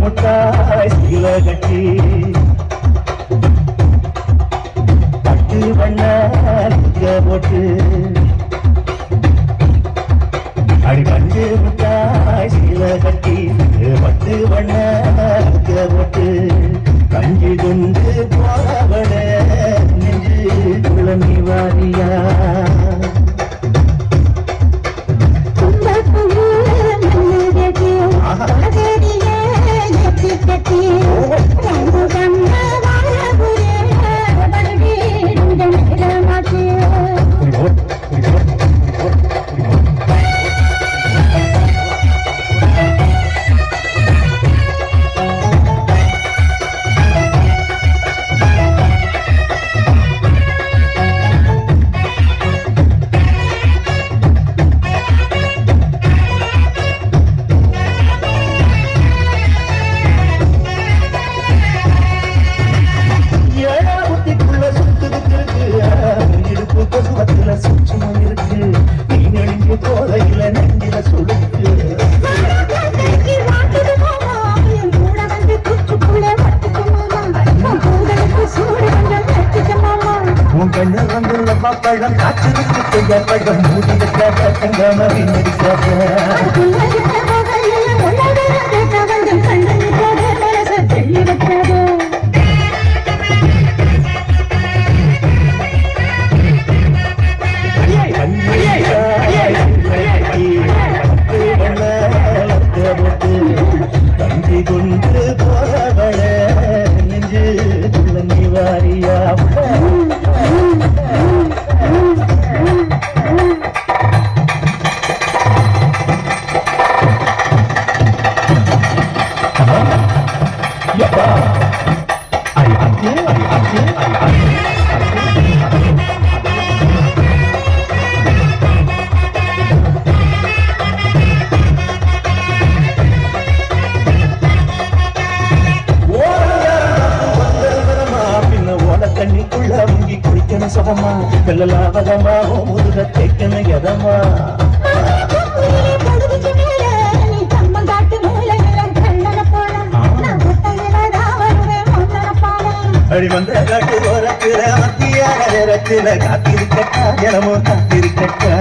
முட்டாய். சீல கட்டி பட்டு பண்ண போட்டு உன் கண்ணு வந்துள்ள பப்பழம் காற்றிற்கு செய்ய பழம் மூடி வைக்காத தங்கமவி நடிக்காத சுகமா பிள்ளலாவதமா முதுக தேக்கன எதமா அடிமந்த காட்டு போறக்கிற மத்தியாக காத்திருக்கட்டா எனமோ காத்திருக்கட்டா.